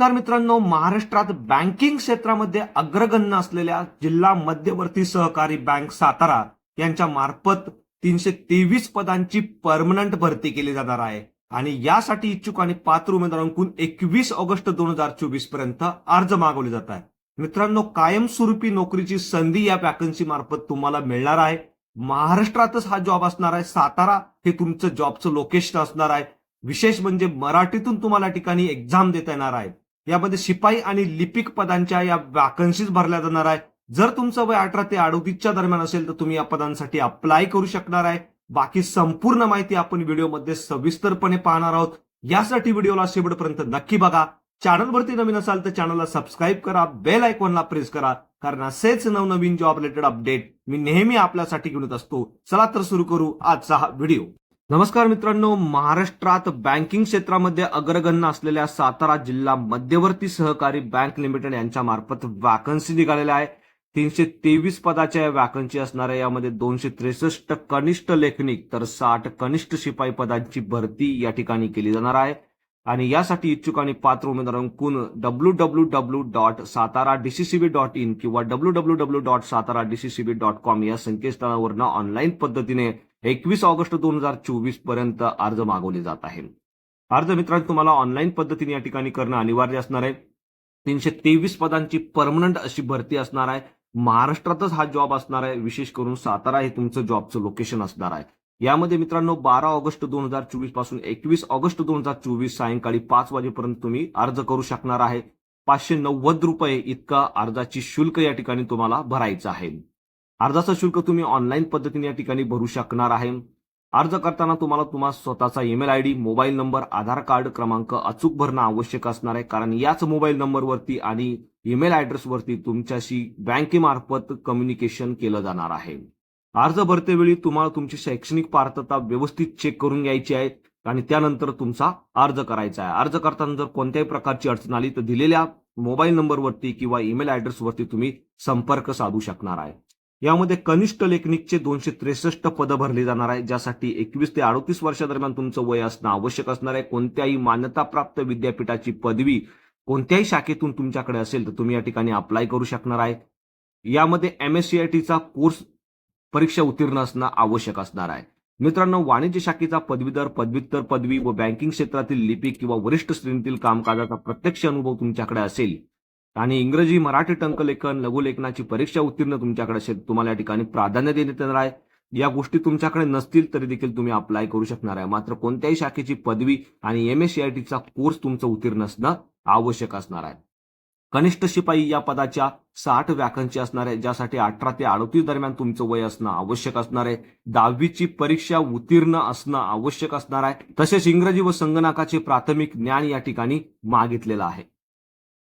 नमस्कार मित्रांनो महाराष्ट्रात बँकिंग क्षेत्रामध्ये अग्रगण्य असलेल्या जिल्हा मध्यवर्ती सहकारी बँक सातारा यांच्या मार्फत तीनशे तेवीस पदांची परमनंट भरती केली जाणार आहे. आणि यासाठी इच्छुक आणि पात्र उमेदवारांकडून एकवीस ऑगस्ट दोन हजार चोवीसपर्यंत अर्ज मागवले जात आहे मित्रांनो कायमस्वरूपी नोकरीची संधी या वॅकन्सी मार्फत तुम्हाला मिळणार आहे. महाराष्ट्रातच हा जॉब असणार आहे. सातारा हे तुमचं जॉबचं लोकेशन असणार आहे. विशेष म्हणजे मराठीतून तुम्हाला ठिकाणी एक्झाम देता येणार आहे. यामध्ये शिपाई आणि लिपिक पदांच्या या वॅकन्सीज भरल्या जाणार आहे. जर तुमचं वय अठरा ते अडोतीसच्या दरम्यान असेल तर तुम्ही या पदांसाठी अप्लाय करू शकणार आहे. बाकी संपूर्ण माहिती आपण व्हिडिओमध्ये सविस्तरपणे पाहणार आहोत. यासाठी व्हिडिओला शेवटपर्यंत नक्की बघा. चॅनलवरती नवीन असाल तर चॅनलला सबस्क्राईब करा. बेल आयकॉनला प्रेस करा. कारण असेच नवनवीन जॉब रिलेटेड अपडेट मी नेहमी आपल्यासाठी घेऊन येत असतो. चला तर सुरू करू आजचा हा व्हिडिओ. नमस्कार मित्रांनो महाराष्ट्रात बँकिंग क्षेत्रामध्ये अग्रगण्य असलेल्या सातारा जिल्हा मध्यवर्ती सहकारी बँक लिमिटेड यांच्या मार्फत वॅकन्सी निघालेल्या आहे. तीनशे तेवीस पदाच्या वॅकन्सी असणाऱ्या यामध्ये दोनशे त्रेसष्ट कनिष्ठ लेखनिक तर साठ कनिष्ठ शिपाई पदांची भरती या ठिकाणी केली जाणार आहे. आणि यासाठी इच्छुक आणि पात्र उमेदवारांकून W W W dot Satara DCCB dot in किंवा W W W dot Satara DCCB dot com या संकेतस्थळावरनं ऑनलाईन पद्धतीने एकवीस ऑगस्ट दोन हजार चोवीसपर्यंत अर्ज मागवले जात आहे अर्ज मित्रांनो तुम्हाला ऑनलाईन पद्धतीने या ठिकाणी करणं अनिवार्य असणार आहे. तीनशे तेवीस पदांची परमनंट अशी भरती असणार आहे. महाराष्ट्रातच हा जॉब असणार आहे. विशेष करून सातारा हे तुमचं जॉबचं लोकेशन असणार आहे. यामध्ये मित्रांनो बारा ऑगस्ट दोन हजार चोवीसपासून एकवीस ऑगस्ट दोन हजार चोवीस सायंकाळी पाच वाजेपर्यंत तुम्ही अर्ज करू शकणार आहे. पाचशे नव्वद रुपये इतका अर्जाची शुल्क या ठिकाणी तुम्हाला भरायचं आहे. अर्जाचं शुल्क तुम्ही ऑनलाईन पद्धतीने या ठिकाणी भरू शकणार आहे. अर्ज करताना तुम्हाला तुम्हाला स्वतःचा email I D mobile number Aadhaar card क्रमांक अचूक भरणं आवश्यक असणार आहे. कारण याच मोबाईल नंबरवरती आणि ईमेल ॲड्रेसवरती तुमच्याशी बँकेमार्फत कम्युनिकेशन केलं जाणार आहे. अर्ज भरतेवेळी तुम्हाला तुमची शैक्षणिक पात्रता व्यवस्थित चेक करून घ्यायची आहे आणि त्यानंतर तुमचा अर्ज करायचा आहे. अर्ज करताना जर कोणत्याही प्रकारची अडचण आली तर दिलेल्या मोबाईल नंबरवरती किंवा ईमेल ॲड्रेसवरती तुम्ही संपर्क साधू शकणार आहे. यामध्ये कनिष्ठ लेखनिकचे दोनशे त्रेसष्ट पदं भरली जाणार आहे ज्यासाठी एकवीस ते अडतीस वर्षादरम्यान तुमचं वय असणं आवश्यक असणार आहे. कोणत्याही मान्यताप्राप्त विद्यापीठाची पदवी कोणत्याही शाखेतून तुमच्याकडे असेल तर तुम्ही या ठिकाणी अप्लाय करू शकणार आहे. यामध्ये एम एस सी आय टीचा कोर्स परीक्षा उत्तीर्ण असणं आवश्यक असणार आहे. मित्रांनो वाणिज्य शाखेचा पदवीधर पदव्युत्तर पदवी व बँकिंग क्षेत्रातील लिपिक किंवा वरिष्ठ श्रेणीतील कामकाजाचा प्रत्यक्ष अनुभव तुमच्याकडे असेल आणि इंग्रजी मराठी टंकलेखन लघुलेखनाची परीक्षा उत्तीर्ण तुमच्याकडे असेल तुम्हाला या ठिकाणी प्राधान्य देण्यात येणार आहे. या गोष्टी तुमच्याकडे नसतील तरी देखील तुम्ही अप्लाय करू शकणार आहे. मात्र कोणत्याही शाखेची पदवी आणि एम एस सी आय टीचा कोर्स तुमचं उत्तीर्ण असणं आवश्यक असणार आहे. कनिष्ठ शिपाई या पदाच्या साठ व्याकांची असणार आहे ज्यासाठी अठरा ते अडतीस दरम्यान तुमचं वय असणं आवश्यक असणार आहे. दहावीची परीक्षा उत्तीर्ण असणं आवश्यक असणार आहे. तसेच इंग्रजी व संगणकाचे प्राथमिक ज्ञान या ठिकाणी मागितलेलं आहे.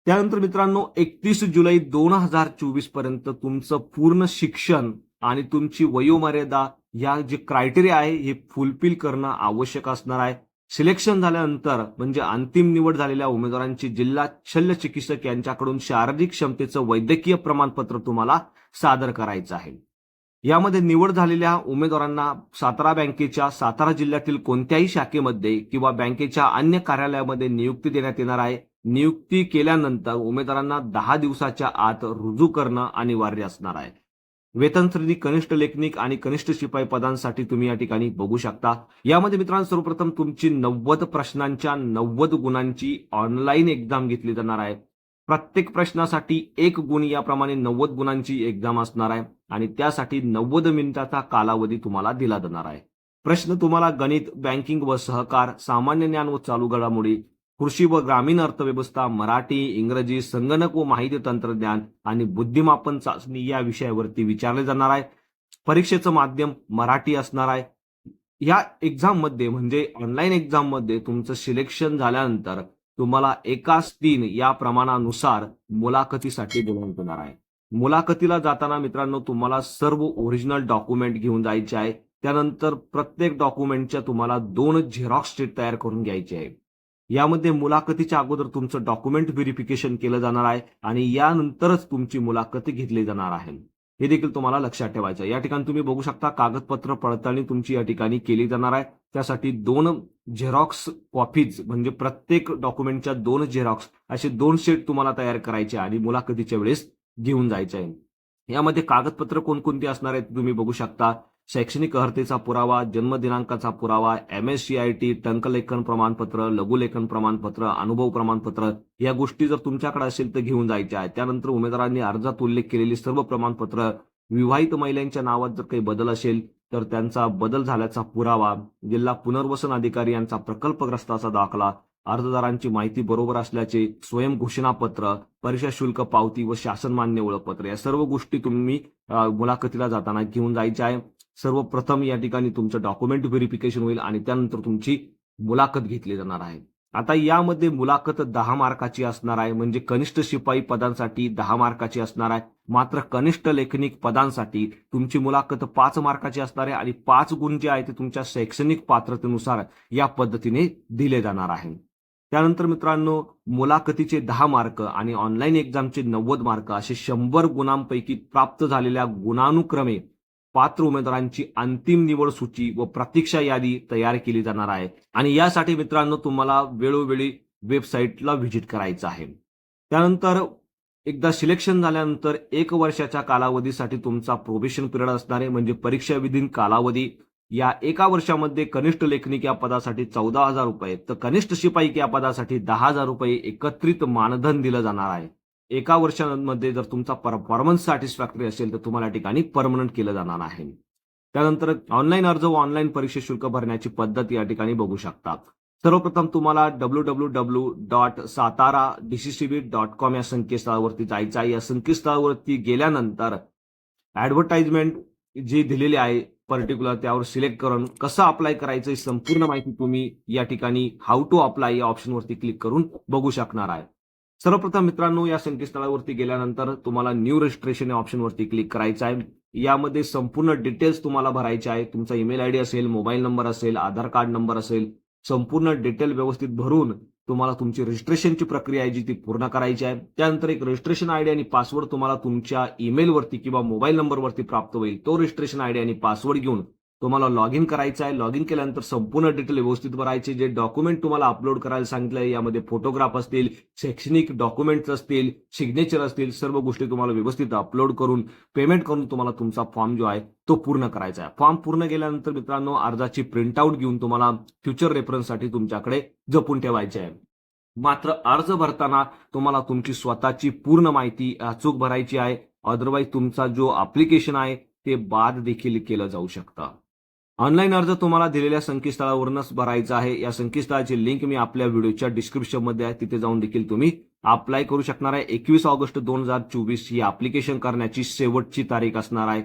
त्यानंतर मित्रांनो एकतीस जुलै दोन हजार चोवीसपर्यंत तुमचं पूर्ण शिक्षण आणि तुमची वयोमर्यादा या जे क्रायटेरिया आहे हे फुलफिल करणं आवश्यक असणार आहे. सिलेक्शन झाल्यानंतर म्हणजे अंतिम निवड झालेल्या उमेदवारांची जिल्हा शल्य चिकित्सक यांच्याकडून शारीरिक क्षमतेचं वैद्यकीय प्रमाणपत्र तुम्हाला सादर करायचं आहे. यामध्ये निवड झालेल्या उमेदवारांना सातारा बँकेच्या सातारा जिल्ह्यातील कोणत्याही शाखेमध्ये किंवा बँकेच्या अन्य कार्यालयामध्ये नियुक्ती देण्यात येणार आहे. नियुक्ती केल्यानंतर उमेदवारांना दहा दिवसाच्या आत रुजू करणं अनिवार्य असणार आहे. वेतन श्रेणी कनिष्ठ लेखनिक आणि कनिष्ठ शिपाई पदांसाठी तुम्ही या ठिकाणी बघू शकता. यामध्ये मित्रांनो सर्वप्रथम तुमची नव्वद प्रश्नांच्या नव्वद गुणांची ऑनलाईन एक्झाम घेतली जाणार आहे. प्रत्येक प्रश्नासाठी एक गुण याप्रमाणे नव्वद गुणांची एक्झाम असणार आहे आणि त्यासाठी नव्वद मिनिटाचा कालावधी तुम्हाला दिला जाणार आहे. प्रश्न तुम्हाला गणित बँकिंग व सहकार सामान्य ज्ञान व चालू घडामोडी कृषी व ग्रामीण अर्थव्यवस्था मराठी इंग्रजी संगणक व माहिती तंत्रज्ञान आणि बुद्धिमापन चाचणी या विषयावरती विचारले जाणार आहे. परीक्षेचं माध्यम मराठी असणार आहे. या एक्झाममध्ये म्हणजे ऑनलाईन एक्झाममध्ये तुमचं सिलेक्शन झाल्यानंतर तुम्हाला एकाच तीन या प्रमाणानुसार मुलाखतीसाठी बोलवण्यात येणार आहे. मुलाखतीला जाताना मित्रांनो तुम्हाला सर्व ओरिजिनल डॉक्युमेंट घेऊन जायचे आहे. त्यानंतर प्रत्येक डॉक्युमेंटच्या तुम्हाला दोन झेरॉक्स शीट तयार करून घ्यायचे आहे. यामध्ये मुलाखतीच्या अगोदर तुमचं डॉक्युमेंट व्हेरिफिकेशन केलं जाणार आहे आणि यानंतरच तुमची मुलाखत घेतली जाणार आहे. हे देखील तुम्हाला लक्षात ठेवायचं या ठिकाणी तुम्ही बघू शकता कागदपत्र पडताळणी तुमची या ठिकाणी केली जाणार आहे. त्यासाठी दोन झेरॉक्स कॉपीज म्हणजे प्रत्येक डॉक्युमेंटच्या दोन झेरॉक्स असे दोन सेट तुम्हाला तयार करायचे आणि मुलाखतीच्या वेळेस घेऊन जायचे आहे. यामध्ये कागदपत्र कोणकोणती असणार आहेत तुम्ही बघू शकता. शैक्षणिक अर्हतेचा पुरावा जन्मदिनांकाचा पुरावा M S C I T टंकलेखन प्रमाणपत्र लघुलेखन प्रमाणपत्र अनुभव प्रमाणपत्र या गोष्टी जर तुमच्याकडे असेल तर घेऊन जायच्या आहेत. त्यानंतर उमेदवारांनी अर्जात उल्लेख केलेली सर्व प्रमाणपत्र विवाहित महिलांच्या नावात जर काही बदल असेल तर त्यांचा बदल झाल्याचा पुरावा जिल्हा पुनर्वसन अधिकारी यांचा प्रकल्पग्रस्ताचा दाखला अर्जदारांची माहिती बरोबर असल्याचे स्वयं घोषणापत्र परीक्षा शुल्क पावती व शासन मान्य ओळखपत्र या सर्व गोष्टी तुम्ही मुलाखतीला जाताना घेऊन जायच्या आहे सर्वप्रथम या ठिकाणी तुमचं डॉक्युमेंट व्हेरिफिकेशन होईल आणि त्यानंतर तुमची मुलाखत घेतली जाणार आहे. आता यामध्ये मुलाखत दहा मार्काची असणार आहे म्हणजे कनिष्ठ शिपाई पदांसाठी दहा मार्काची असणार आहे. मात्र कनिष्ठ लेखनिक पदांसाठी तुमची मुलाखत पाच मार्काची असणार आहे आणि पाच गुण जे आहे ते तुमच्या शैक्षणिक पात्रतेनुसार या पद्धतीने दिले जाणार आहे. त्यानंतर मित्रांनो मुलाखतीचे दहा मार्क आणि ऑनलाईन एक्झामचे नव्वद मार्क असे शंभर गुणांपैकी प्राप्त झालेल्या गुणानुक्रमे पात्र उमेदवारांची अंतिम निवड सूची व प्रतीक्षा यादी तयार केली जाणार आहे. आणि यासाठी मित्रांनो तुम्हाला वेळोवेळी वेबसाईटला व्हिजिट करायचं आहे. त्यानंतर एकदा सिलेक्शन झाल्यानंतर एक वर्षाच्या कालावधीसाठी तुमचा प्रोबेशन पिरियड असणारे म्हणजे परीक्षा विधीन कालावधी या एका वर्षामध्ये कनिष्ठ लेखनिक या पदासाठी चौदा हजार रुपये तर कनिष्ठ शिपाई या पदासाठी दहा हजार रुपये एकत्रित मानधन दिलं जाणार आहे. एका वर्षामध्ये जर तुमचा परफॉर्मन्स सॅटिस्फॅक्टरी असेल तर तुम्हाला ठिकाणी परमनंट केलं जाणार आहे. त्यानंतर ऑनलाईन अर्ज व ऑनलाईन परीक्षा शुल्क भरण्याची पद्धत या ठिकाणी बघू शकता. सर्वप्रथम तुम्हाला W W W dot Satara DCCB dot com या संकेतस्थळावरती जायचं आहे. या संकेतस्थळावरती गेल्यानंतर ऍडव्हर्टाइजमेंट जी दिलेली आहे पर्टिक्युलर त्यावर सिलेक्ट करून कसं अप्लाय करायचं ही संपूर्ण माहिती तुम्ही या ठिकाणी हाऊ टू अप्लाय या ऑप्शनवरती क्लिक करून बघू शकणार आहे. सर्वप्रथम मित्रांनो या संकेतस्थळावरती गेल्यानंतर तुम्हाला न्यू रजिस्ट्रेशन या ऑप्शनवरती क्लिक करायचं आहे. यामध्ये संपूर्ण डिटेल्स तुम्हाला भरायचे आहे. तुमचा ईमेल आयडी असेल मोबाईल नंबर असेल आधार कार्ड नंबर असेल संपूर्ण डिटेल व्यवस्थित भरून तुम्हाला तुमची रजिस्ट्रेशनची प्रक्रिया आहे जी ती पूर्ण करायची आहे. त्यानंतर एक रजिस्ट्रेशन आयडी आणि पासवर्ड तुम्हाला तुमच्या ईमेलवरती किंवा मोबाईल नंबरवरती प्राप्त होईल. तो रजिस्ट्रेशन आयडी आणि पासवर्ड घेऊन तुम्हाला लॉग इन करायचं आहे. लॉग इन केल्यानंतर संपूर्ण डिटेल व्यवस्थित भरायचे जे डॉक्युमेंट तुम्हाला अपलोड करायला सांगितलं आहे यामध्ये फोटोग्राफ असतील शैक्षणिक डॉक्युमेंट्स असतील सिग्नेचर असतील सर्व गोष्टी तुम्हाला व्यवस्थित अपलोड करून पेमेंट करून तुम्हाला तुमचा फॉर्म जो आहे तो पूर्ण करायचा आहे. फॉर्म पूर्ण केल्यानंतर मित्रांनो अर्जाची प्रिंटआउट घेऊन तुम्हाला फ्युचर रेफरन्ससाठी तुमच्याकडे जपून ठेवायचे आहे. मात्र अर्ज भरताना तुम्हाला तुमची स्वतःची पूर्ण माहिती अचूक भरायची आहे. अदरवाईज तुमचा जो अप्लिकेशन आहे ते बाद देखील केलं जाऊ शकतं. ऑनलाईन अर्ज तुम्हाला दिलेल्या संकेतस्थळावरूनच भरायचा आहे. या संकेतस्थळाची लिंक मी आपल्या व्हिडिओच्या डिस्क्रिप्शनमध्ये आहे. तिथे जाऊन देखील तुम्ही अप्लाय करू शकणार आहे. एकवीस ऑगस्ट दोन हजार चोवीस ही अप्लिकेशन करण्याची शेवटची तारीख असणार आहे.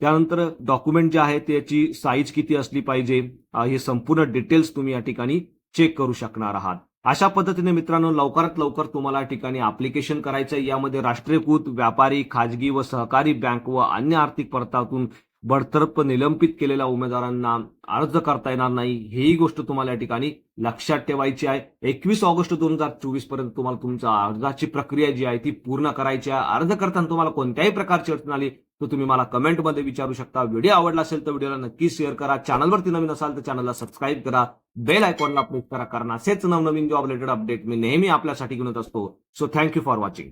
त्यानंतर डॉक्युमेंट जे आहे त्याची साईज किती असली पाहिजे हे संपूर्ण डिटेल्स तुम्ही या ठिकाणी चेक करू शकणार आहात. अशा पद्धतीने मित्रांनो लवकरात लवकर तुम्हाला या ठिकाणी अप्लिकेशन करायचं यामध्ये राष्ट्रीयकृत व्यापारी खाजगी व सहकारी बँक व अन्य आर्थिक परतातून बडतर्फ निलंबित केलेल्या उमेदवारांना अर्ज करता येणार नाही. हेही गोष्ट तुम्हाला या ठिकाणी लक्षात ठेवायची आहे. एकवीस ऑगस्ट दोन हजार चोवीसपर्यंत तुम्हाला तुमच्या अर्जाची प्रक्रिया जी आहे ती पूर्ण करायची आहे. अर्ज करताना तुम्हाला कोणत्याही प्रकारची अडचण आली तर तुम्ही मला कमेंटमध्ये विचारू शकता. व्हिडिओ आवडला असेल तर व्हिडिओला नक्की शेअर करा. चॅनलवरती नवीन असाल तर चॅनलला सबस्क्राईब करा. बेल आयकॉनला प्रेस करा. कारण असेच नवनवीन जॉब रिलेटेड अपडेट मी नेहमी आपल्यासाठी घेऊन येत असतो. So thank you for watching